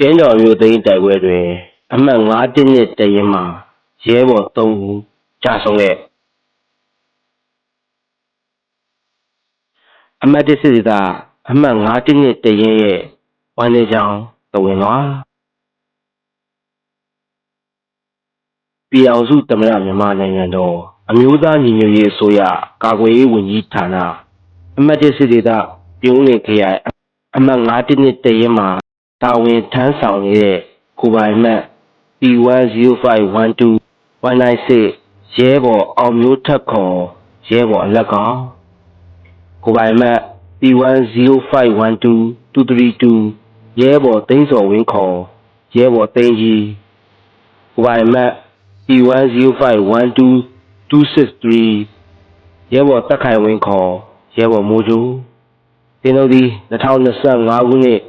ကျင်းတော်မျိုးသိန်းတိုက်ပွဲတွင် အမှတ်9တင်းနှစ်တရင်မှာရဲဘော်3ဦးကြာဆုံးခဲ့အမှတ်1စစ်ဒေသအမှတ်9တင်းနှစ်တရင်ရဲ့ဝန်နေကြောင်သဝင်လွာပြည်အောင်စုသမ္မတမြန်မာနိုင်ငံတော်အမျိုးသားညီညွတ်ရေးအစိုးရကာကွယ်ရေးဝန်ကြီးဌာနအမှတ်1စစ်ဒေသပြုံးလင်ခရိုင်အမှတ်9တင်းနှစ်တရင်မှာ တာဝန်ထမ်းဆောင်နေတဲ့ကိုပိုင်မတ် P10512 196ရဲဘော်အောင်မျိုးထက်ခေါ်ရဲဘော်အလက်ကောင်ကိုပိုင်မတ် P10512 232ရဲဘော်သိန်းစော်ဝင်းခေါ်ရဲဘော်သိန်းကြီးကိုပိုင်မတ် P10512 263ရဲဘော်တက်ခိုင်ဝင်းခေါ်ရဲဘော်မိုးကျူတင်တို့သည်2025ခုနှစ်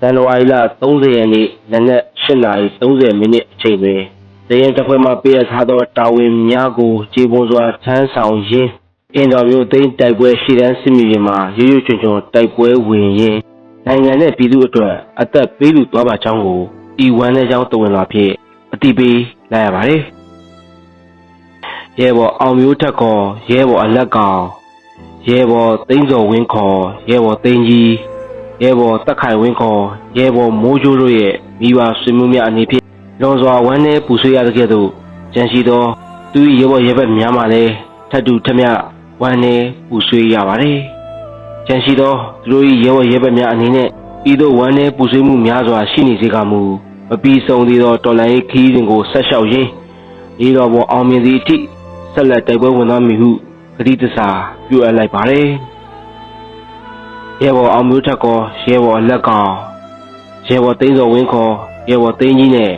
ဇန်နဝါရီလ30ရက်နေ့နနက်8:30မိနစ်အချိန်တွင်တရင်တစ်ခွဲမှပေးအပ်ထားသောတာဝန်များကိုခြေပွန်စွာထမ်းဆောင်ရင်းအင်တော်မျိုးသိန်းတိုက်ပွဲရှေ့တန်းစစ်မြေပြင်မှာရွရွချွံချွံတိုက်ပွဲဝင်ရင်းနိုင်ငံနဲ့ပြည်သူအတွက်အသက်ပေးလူသွားပါကြောင်းကိုဤဝမ်းနဲ့ကြောင်းတဝင်လာဖြင့်အတိပေးလိုက်ရပါတယ်ရဲဘော်အောင်မျိုးထက်ခေါ်ရဲဘော်အလက်ကောင်ရဲဘော်သိန်းစော်ဝင်းခေါ်ရဲဘော်သိန်းကြီး ရဲဘော်တက်ခိုင်ဝင်းခေါ်ရဲဘော်မိုးကျိုးတို့ရဲ့မိဘဆွေမျိုးများအနေဖြင့်လွန်စွာဝမ်းနည်းပူဆွေးရတဲ့ကဲ့သို့ကြံရှိသောသူ၏ရဲဘော်ရဲဘက်များမှလည်းထပ်တူထက်မြတ်ဝမ်းနည်းပူဆွေးရပါတယ်။ကြံရှိသောသူတို့၏ရဲဘော်ရဲဘက်များအနေနဲ့ဤသို့ဝမ်းနည်းပူဆွေးမှုများစွာရှိနေစေကမူမပြီးဆုံးသေးသောတော်လှန်ရေးခရီးစဉ်ကိုဆက်လျှောက်ရင်းဤတော်ပေါ်အောင်မြင်သည့်အထိဆက်လက်တိုက်ပွဲဝင်သွားမည်ဟုကတိသစ္စာပြုအပ်လိုက်ပါတယ်။ ရဲဘော်အောင်မျိုးထက်ကောရဲဘော်အလက်ကောင်ရဲဘော်သိန်းစော်ဝင်းခေါ်ရဲဘော်သိန်းကြီးနဲ့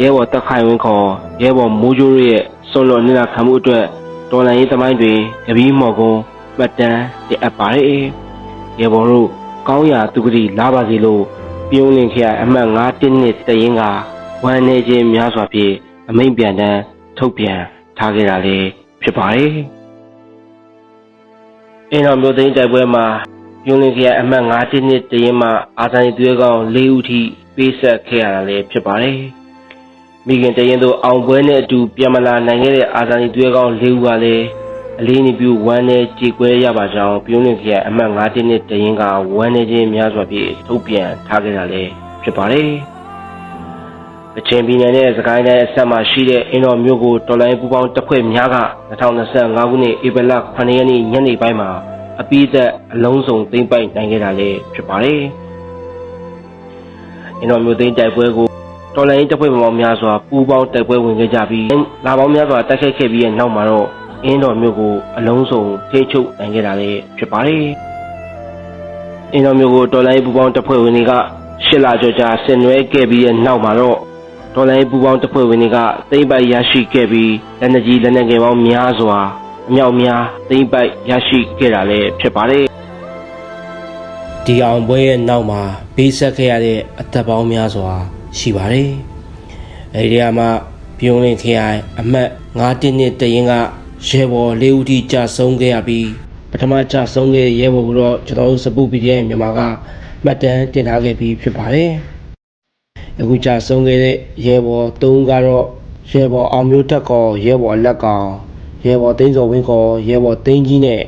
ရဲဘော်တက်ခိုင်ဝင်းခေါ်ရဲဘော်မိုးကျိုးတို့ရဲ့ဆွန်လွန်နေတာခံမှုအတွက်တော်လန်ရေးသမိုင်းတွင်ကပီးမော်ကုန်းမှတ်တမ်းတင်အပ်ပါတယ်ရဲဘော်တို့ကောင်းရာသူကတိလာပါစေလို့ပြုံးလင်ခရိုင်အမှတ်9တင်းနှစ်တရင်ကဝမ်းနေခြင်းများစွာဖြင့်အမိန့်ပြန်တမ်းထုတ်ပြန်ထားခဲ့တာလည်းဖြစ်ပါတယ်အင်းတော်မျိုးသိန်းတိုက်ပွဲမှာ ပြုံးလင်းခရိုင်အမှတ်9တင်းနှစ်တရင်မှာအာဇာနည်သွေးကောင်း၄ဦးထိပေးဆက်ခဲ့ရတာလည်းဖြစ်ပါတယ်။မိခင်တရင်တို့အောင်ပွဲနဲ့အတူပြန်မလာနိုင်ခဲ့တဲ့အာဇာနည်သွေးကောင်း၄ဦးကလည်းအလေးနေပြုဝမ်းနဲ့ကြေကွဲရပါကြောင်းပြုံးလင်းခရိုင်အမှတ်9တင်းနှစ်တရင်ကဝမ်းနေခြင်းများစွာဖြင့်ထုတ်ပြန်ထားခဲ့တာလည်းဖြစ်ပါတယ်။အချင်းပြည်နယ်နဲ့စကိုင်းတိုင်းအဆက်မှာရှိတဲ့အင်းတော်မြို့ကိုတော်လိုင်းပူပေါင်းတပ်ဖွဲ့များက2025ခုနှစ်ဧပြီလ9ရက်နေ့ညနေပိုင်းမှာ အပိသက်အလုံးစုံသိမ့်ပိုက်နိုင်ခဲ့တာလည်းဖြစ်ပါတယ်။အင်းတော်မျိုးသိန်းတိုက်ပွဲကိုတော်လိုင်းတပ်ဖွဲ့ပေါင်းများစွာပူးပေါင်းတိုက်ပွဲဝင်ခဲ့ကြပြီးလာပေါင်းများစွာတိုက်ခိုက်ခဲ့ပြီးတဲ့နောက်မှာတော့အင်းတော်မျိုးကိုအလုံးစုံထိချုပ်နိုင်ခဲ့တာလည်းဖြစ်ပါတယ်။အင်းတော်မျိုးကိုတော်လိုင်းပူးပေါင်းတပ်ဖွဲ့ဝင်တွေကရှစ်လကျော်ကြာဆင်နွှဲခဲ့ပြီးတဲ့နောက်မှာတော့တော်လိုင်းပူးပေါင်းတပ်ဖွဲ့ဝင်တွေကသိမ့်ပိုက်ရရှိခဲ့ပြီးလက်နက်ကြီးလက်နက်ငယ်ပေါင်းများစွာ အမြောက်များသိမ့်ပိုက်ရရှိခဲ့တာလည်းဖြစ်ပါတယ်ဒီအောင်ပွဲရဲ့နောက်မှာဘေးဆက်ခဲ့ရတဲ့အသက်ပေါင်းများစွာရှိပါတယ်အဲဒီကမှပြုံးလင်ခရိုင်အမှတ်9တင်းနှစ်တရင်ကရဲဘော်၄ဦးထိကြာဆုံးခဲ့ရပြီးပထမကြာဆုံးခဲ့တဲ့ရဲဘော်ကိုတော့ကျွန်တော်တို့စပူ PDF မြန်မာကမှတ်တမ်းတင်ထားခဲ့ပြီးဖြစ်ပါတယ်အခုကြာဆုံးခဲ့တဲ့ရဲဘော်၃ဦးကတော့ရဲဘော်အောင်မျိုးတက်ကောရဲဘော်အလက်ကောင် ရဲဘော်သိန်းစော်ဝင်းခေါ်ရဲဘော်သိန်းကြီးနဲ့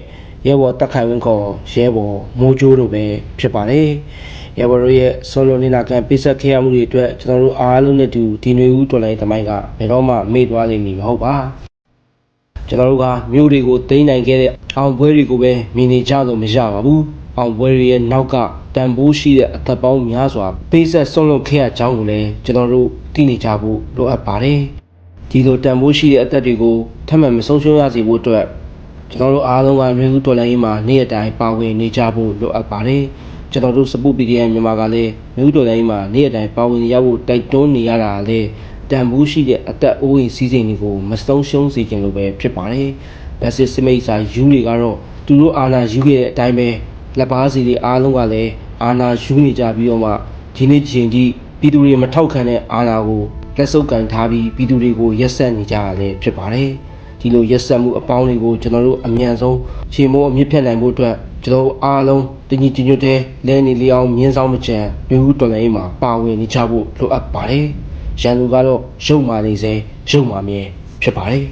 ရဲဘော်တက်ခိုင်ဝင်းခေါ်ရဲဘော်မိုးကျိုးတို့ပဲဖြစ်ပါတယ်။ရဲဘော်တို့ရဲ့ဆွန်လွန်နေတာကံပိဆက်ခဲ့ရမှုတွေအတွက်ကျွန်တော်တို့အားလုံးနဲ့တူဒီຫນွေဦးတော်လိုင်းသမိုင်းကဘယ်တော့မှမေ့သွားနိုင်မည်မဟုတ်ပါ။ကျွန်တော်တို့ကမြို့တွေကိုသိမ်းနိုင်ခဲ့တဲ့အောင်ပွဲတွေကိုပဲမြင်နေကြလို့မရပါဘူး။အောင်ပွဲတွေရဲ့နောက်ကတန်ဖိုးရှိတဲ့အသက်ပေါင်းများစွာပိဆက်ဆွန်လွန်ခဲ့ရကြောင်းကိုလည်းကျွန်တော်တို့သိနေကြဖို့လိုအပ်ပါတယ်။ ဒီလိုတန်ဖိုးရှိတဲ့အသက်တွေကိုထပ်မံမဆုံးရှုံးရစေဖို့အတွက်ကျွန်တော်တို့အားလုံးကမျိုးစုတော်လိုင်းရေးမှာနေ့ရက်တိုင်းပါဝင်နေကြဖို့လိုအပ်ပါတယ်ကျွန်တော်တို့စပု PDM မြန်မာကလည်းမျိုးစုတော်လိုင်းရေးမှာနေ့ရက်တိုင်းပါဝင်ရဖို့တိုက်တွန်းနေရတာလည်းတန်ဖိုးရှိတဲ့အသက်အိုးအိမ်စီးစိမ်တွေကိုမဆုံးရှုံးစေခြင်းလိုပဲဖြစ်ပါတယ်ဗက်စစ်စမိတ်စာယူတွေကတော့သူတို့အာဏာယူခဲ့တဲ့အတိုင်းပဲလက်ပါစီတွေအားလုံးကလည်းအာဏာယူနေကြပြီးတော့မှဒီနေ့ချိန်ကြီးပြည်သူတွေမထောက်ခံတဲ့အာဏာကို လက်စုပ်ကန်ထားပြီးပြည်သူတွေကိုရက်ဆက်နေကြရလဲဖြစ်ပါတယ်။ဒီလိုရက်ဆက်မှုအပေါင်းတွေကိုကျွန်တော်တို့အမြန်ဆုံးခြေမိုးအမြင့်ဖြတ်နိုင်ဖို့အတွက်ကျွန်တော်တို့အားလုံးတညီတညွတ်တဲ့လဲနေလျောင်းမြင်းဆောင်မချံမျိုးဦးတော်လိုင်းမှာပါဝင်နေကြဖို့လိုအပ်ပါတယ်ရန်သူကတော့ရုပ်မာနေစေရုပ်မာမြဲဖြစ်ပါတယ်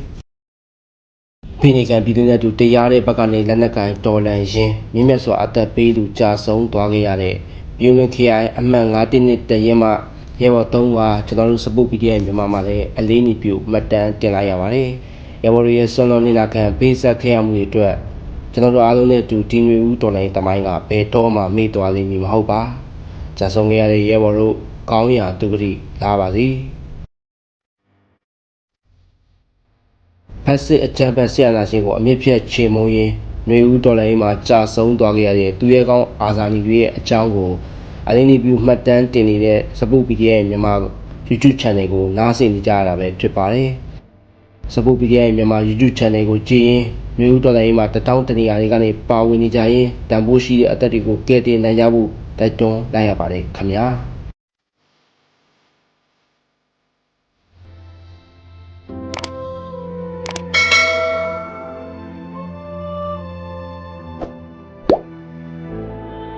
ဖိနေကန်ပြည်သူနဲ့တူတရားတဲ့ဘက်ကနေလက်နက်ကန်တော်လန်ရင်မြင့်မြတ်စွာအသက်ပေးသူကြာဆုံးသွားခဲ့ရတဲ့ပြည်လွင်ခရိုင်အမှတ်9တင်းနဲ့တရင်မှ ရဲဘော်3ပါကျွန်တော်တို့စပုတ်ပီဒီရဲ့မြန်မာမှာလည်းအလေးနီပြုမှတ်တမ်းတင်လိုက်ရပါတယ်ရဲဘော်တွေရဲ့ဆွမ်းလောင်းနေတာခံပေးဆက်ခဲ့ရမှုတွေအတွက်ကျွန်တော်တို့အားလုံးနဲ့အတူဒီငွေဦးတော်လိုင်းတမိုင်းကဘယ်တော့မှမေ့သွားလိမ့်မည်မဟုတ်ပါကြာဆုံးခဲ့ရတဲ့ရဲဘော်တို့ကောင်းရာသူဂတိလာပါစေဖက်စစ်အကြံဖက်ဆရာနာရှင်ကိုအမြင့်ဖြတ်ချေမုံရင်ຫນွေဦးတော်လိုင်းမှာကြာဆုံးသွားခဲ့ရတဲ့သူရဲကောင်းအာဇာနည်တွေရဲ့အကြောင်းကို အလင်းဒီပြူမှတ်တမ်းတင်နေတဲ့စပုတ်ပီဒီရဲ့မြန်မာ YouTube Channel ကိုနားဆင်နေကြရတာပဲဖြစ်ပါတယ်။စပုတ်ပီဒီရဲ့မြန်မာ YouTube Channel ကိုကြည့်ရင်ຫນွေဦးတော်လိုင်းမှာတထောင်တနေရာတွေကနေပါဝင်နေကြရင်တန်ဖိုးရှိတဲ့အသက်တွေကိုကယ်တင်နိုင်ကြဖို့တိုက်တွန်းလိုက်ရပါတယ်ခင်ဗျာ။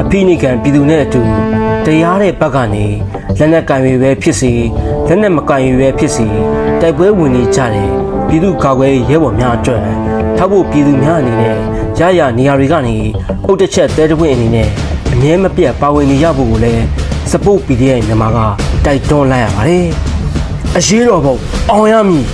အဖိနိကန်ပြည်သူနဲ့အတူတရားတဲ့ဘက်ကနေလက်နက်ကင်တွေပဲဖြစ်စီလက်နက်မကင်တွေပဲဖြစ်စီတိုက်ပွဲဝင်နေကြတယ်ပြည်သူကာကွယ်ရေးရဲဘော်များအတွက်ထောက်ဖို့ပြည်သူများအနေနဲ့ရရနေရာတွေကနေအုတ်တစ်ချက်တဲတပွင့်အနေနဲ့အမြဲမပြတ်ပါဝင်နေရဖို့ကိုလည်း support PDF မြန်မာကတိုက်တွန်းလိုက်ရပါတယ်အရေးတော်ပုံအောင်ရမည်